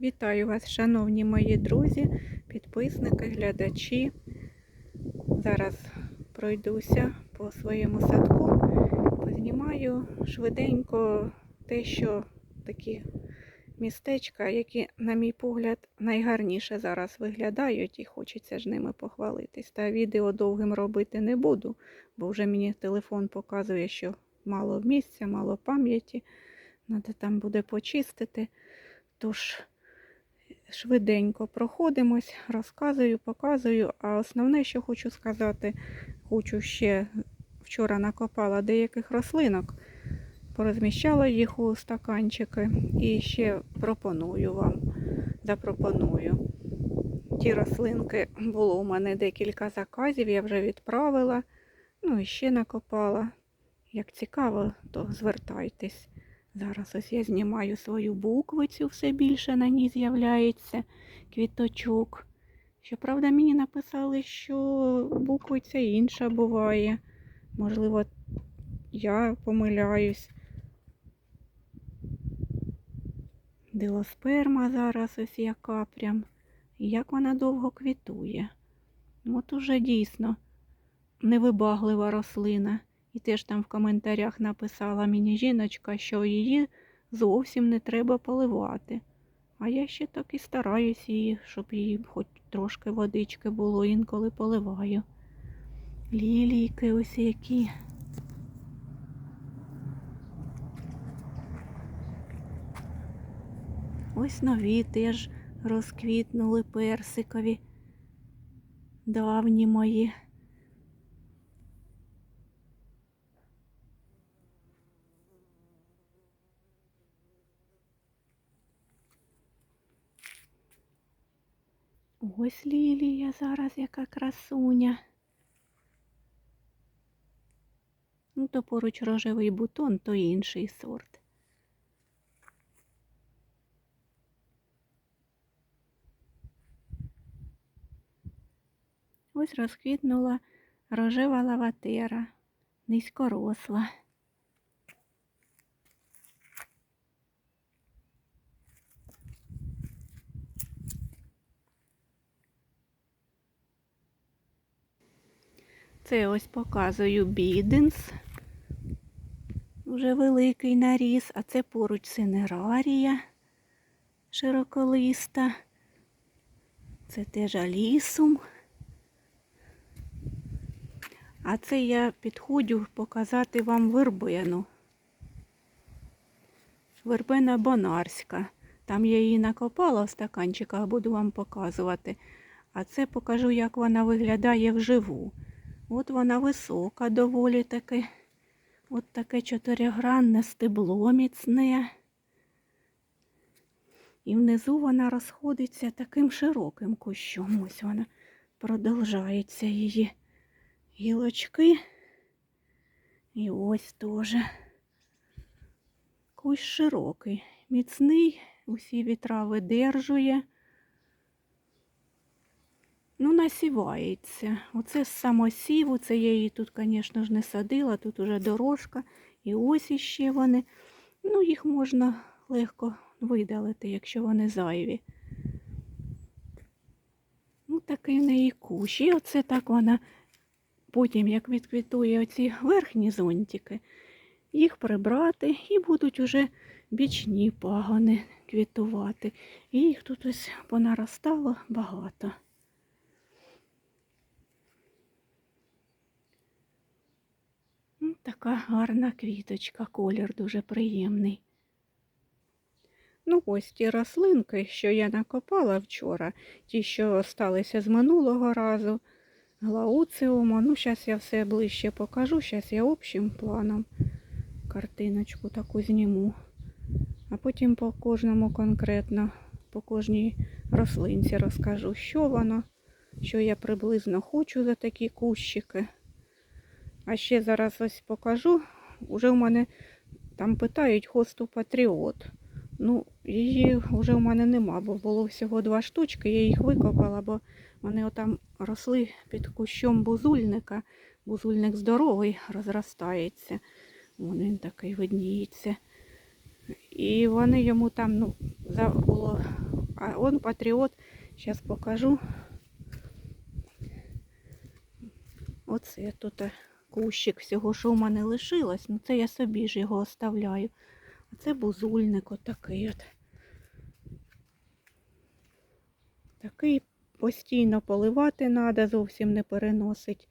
Вітаю вас, шановні мої друзі, підписники, глядачі. Зараз пройдуся по своєму садку, познімаю швиденько те, що такі містечка, які, на мій погляд, найгарніше зараз виглядають і хочеться ж ними похвалитись. Та відео довгим робити не буду, бо вже мені телефон показує, що мало місця, мало пам'яті. Надо там буде почистити. Тож швиденько проходимось, розказую, показую. А основне, що хочу сказати, хочу ще вчора накопала деяких рослинок, порозміщала їх у стаканчики і ще пропоную вам, запропоную. Ті рослинки було у мене декілька заказів, я вже відправила, ну і ще накопала. Як цікаво, то звертайтесь. Зараз ось я знімаю свою буквицю, все більше на ній з'являється квіточок. Щоправда, мені написали, що буквиця інша буває. Можливо, я помиляюсь. Дилосперма зараз ось яка прям. Як вона довго квітує. От уже дійсно невибаглива рослина. І теж там в коментарях написала мені жіночка, що її зовсім не треба поливати. А я ще так і стараюсь її, щоб їй хоч трошки водички було, інколи поливаю. Лілійки ось які. Ось нові теж розквітнули персикові. Давні мої. Ось лілія зараз яка красуня. Ну, то поруч рожевий бутон, то інший сорт. Ось розквітнула рожева лаватера, низькоросла. Це ось показую біденс. Вже великий наріс, а це поруч синерарія широколиста. Це теж алісум. А це я підходжу показати вам вербену. Вербена бонарська. Там я її накопала в стаканчиках, буду вам показувати. А це покажу, як вона виглядає вживу. От вона висока доволі таки. От таке чотиригранне стебло міцне. І внизу вона розходиться таким широким кущом. Ось вона продовжається її гілочки. І ось теж кущ широкий, міцний, усі вітра видержує. Ну, насівається. Оце з самосіву, це я її тут, звісно ж, не садила, тут уже дорожка. І ось іще вони. Ну, їх можна легко видалити, якщо вони зайві. Ну, такий в неї кущ. І оце так вона потім, як відквітує оці верхні зонтики, їх прибрати і будуть уже бічні пагони квітувати. І їх тут ось понаростало багато. Така гарна квіточка, колір дуже приємний. Ну, ось ті рослинки, що я накопала вчора, ті, що осталися з минулого разу, глауціума. Ну, зараз я все ближче покажу, зараз я общим планом картиночку таку зніму. А потім по кожному конкретно, по кожній рослинці розкажу, що воно, що я приблизно хочу за такі кущики. А ще зараз ось покажу. Уже в мене там питають хосту Патріот. Ну, її вже в мене нема, бо було всього два штучки. Я їх викопала, бо вони отам росли під кущом бузульника. Бузульник здоровий, розростається. Вон він такий видніється. І вони йому там, ну, за- було Он патріот, зараз покажу. Оце тут е, кущик всього, що в мене лишилось. Ну це я собі ж його оставляю. А це бузульник отакий от. Такий постійно поливати треба, зовсім не переносить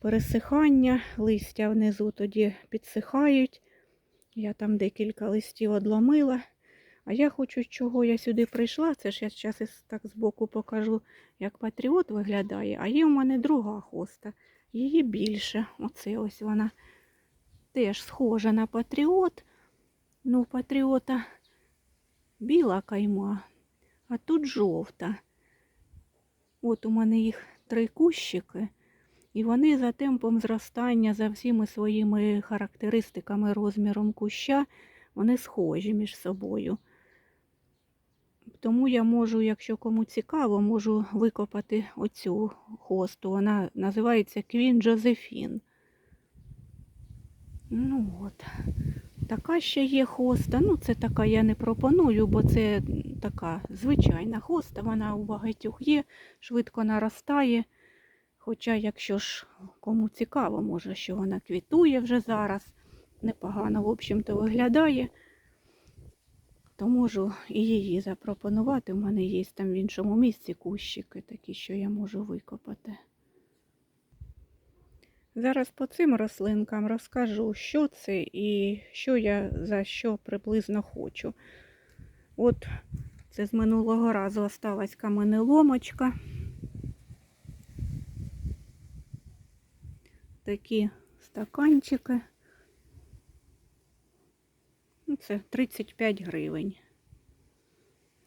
пересихання. Листя внизу тоді підсихають. Я там декілька листів одломила. А я хочу, чого я сюди прийшла. Це ж я зараз так збоку покажу, як патріот виглядає. А є у мене друга хоста. Її більше. Оце ось вона теж схожа на патріот. Ну, у патріота біла кайма, а тут жовта. От у мене їх три кущики, і вони за темпом зростання, за всіми своїми характеристиками, розміром куща, вони схожі між собою. Тому я можу, якщо кому цікаво, можу викопати оцю хосту. Вона називається Квін Джозефін. Ну от. Така ще є хоста. Ну, це така я не пропоную, бо це така звичайна хоста. Вона у багатьох є, швидко наростає. Хоча, якщо ж кому цікаво, може, що вона квітує вже зараз, непогано, в общем-то, виглядає, то можу і її запропонувати. У мене є там в іншому місці кущики такі, що я можу викопати. Зараз по цим рослинкам розкажу, що це і що я за що приблизно хочу. От це з минулого разу осталась каменеломочка. Такі стаканчики. Ну, Це 35 гривень.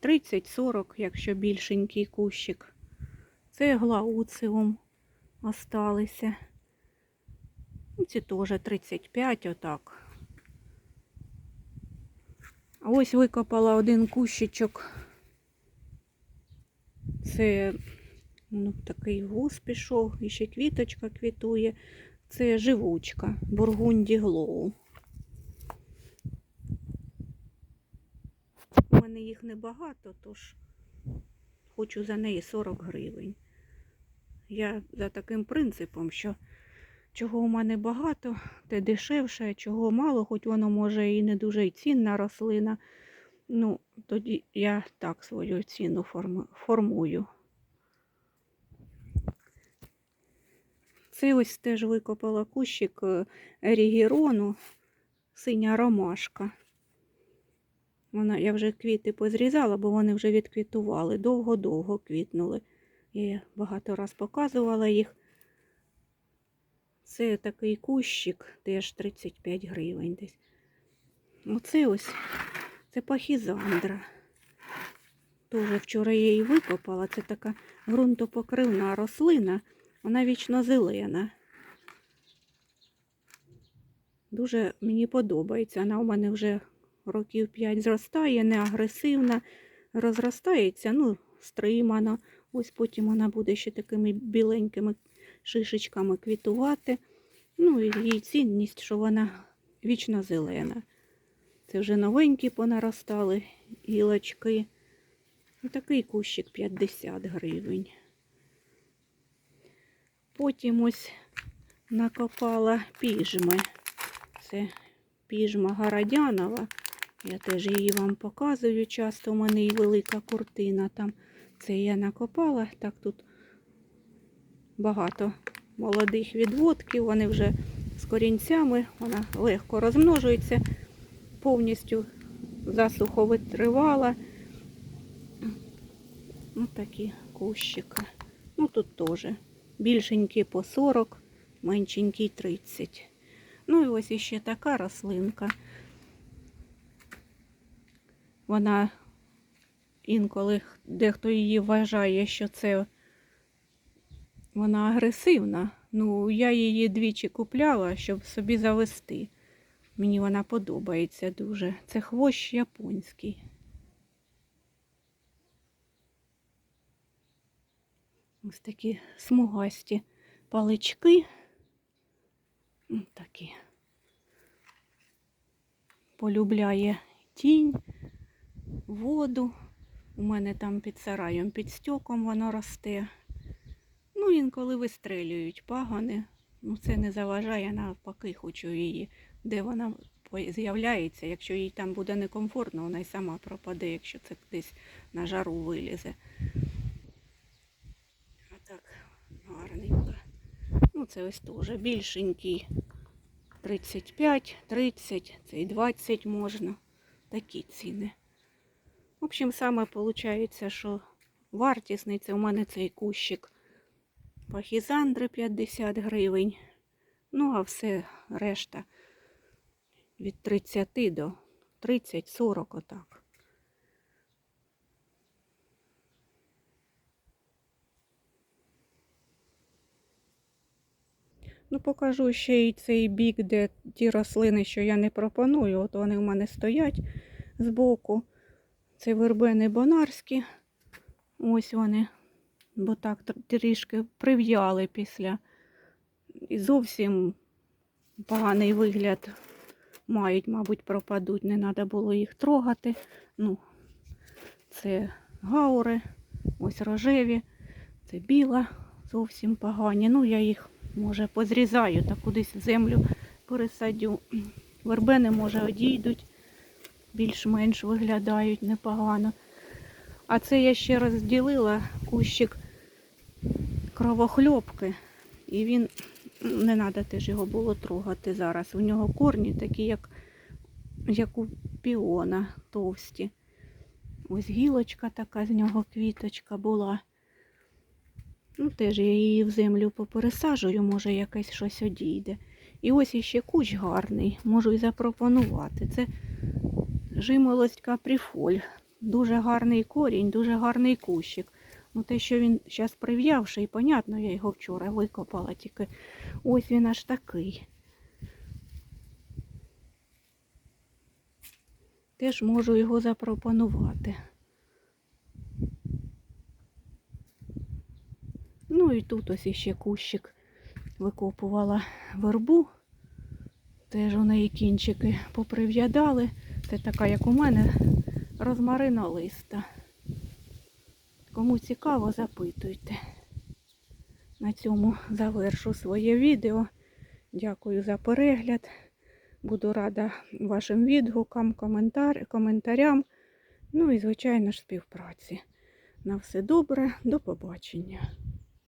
30-40, якщо більшенький кущик. Це глауциум осталися. Ну, Ці теж 35 отак. А ось викопала один кущичок. Це ну, такий гус пішов, і ще квіточка квітує. Це живучка Бургунді Глоу. Мене їх небагато, тож хочу за неї 40 гривень. Я за таким принципом, що чого у мене багато, те дешевше, чого мало, хоч воно може і не дуже цінна рослина. Ну, тоді я так свою ціну формую. Це ось теж викопала кущик е, ерігірону, синя ромашка. Вона, я вже квіти позрізала, бо вони вже відквітували. Довго-довго квітнули. Я багато раз показувала їх. Це такий кущик, теж 35 гривень десь. Оце ось, це пахізандра. Тоже вчора я її викопала. Це така ґрунтопокривна рослина, вона вічно зелена. Дуже мені подобається. Вона у мене вже років 5 зростає, не агресивна, розростається, ну, стримано. Ось потім вона буде ще такими біленькими шишечками квітувати. Ну і її цінність, що вона вічно зелена. Це вже новенькі понаростали гілочки. Такий кущик 50 гривень. Потім ось накопала піжми. Це піжма Городянова. Я теж її вам показую. Часто у мене і велика куртина там. Це я накопала. Так тут багато молодих відводків, вони вже з корінцями, вона легко розмножується, повністю засухо витривала. Ось такі кущики. Ну тут теж більшенькі по 40, меншенький 30. Ну і ось іще така рослинка. Вона інколи дехто її вважає, що це вона агресивна. Ну, я її двічі купляла, щоб собі завести. Мені вона подобається дуже. Це хвощ японський. Ось такі смугасті палички. Ось такі. Полюбляє тінь, воду. У мене там під сараєм, під стьоком воно росте. Ну, інколи вистрелюють пагони. Ну, це не заважає, навпаки, хочу її, де вона з'являється. Якщо їй там буде некомфортно, вона й сама пропаде, якщо це десь на жару вилізе. А так, гарненько. Ну, це ось теж більшенький. 35, 30, це і 20 можна. Такі ціни. В общем, саме виходить, що вартісний це у мене цей кущик пахізандри 50 гривень. Ну, а все решта від 30 до 30-40 отак. Ну, покажу ще й цей бік, де ті рослини, що я не пропоную. От вони в мене стоять збоку. Це вербени бонарські. Ось вони, бо так трішки прив'яли після. І зовсім поганий вигляд мають, мабуть, пропадуть. Не треба було їх трогати. Ну, це гаури, ось рожеві, це біла, зовсім погані. Ну, я їх, може, позрізаю та кудись землю пересадю. Вербени, може, одійдуть, більш-менш виглядають непогано. А це я ще розділила кущик кровохльопки. І він не треба теж його було трогати зараз. У нього корні такі, як, як у піона товсті. Ось гілочка така з нього квіточка була. Ну, теж я її в землю попересаджую, може якесь щось одійде. І ось іще кущ гарний, можу і запропонувати. Це жимолость капріфоль. Дуже гарний корінь, дуже гарний кущик. Ну, те, що він зараз прив'явший, понятно, я його вчора викопала, тільки ось він аж такий. Теж можу його запропонувати. Ну і тут ось іще кущик викопувала вербу. Теж у неї кінчики поприв'ядали. Це така, як у мене, розмаринолиста. Кому цікаво, запитуйте. На цьому завершу своє відео. Дякую за перегляд. Буду рада вашим відгукам, коментар, коментарям. Ну і, звичайно ж, співпраці. На все добре, до побачення.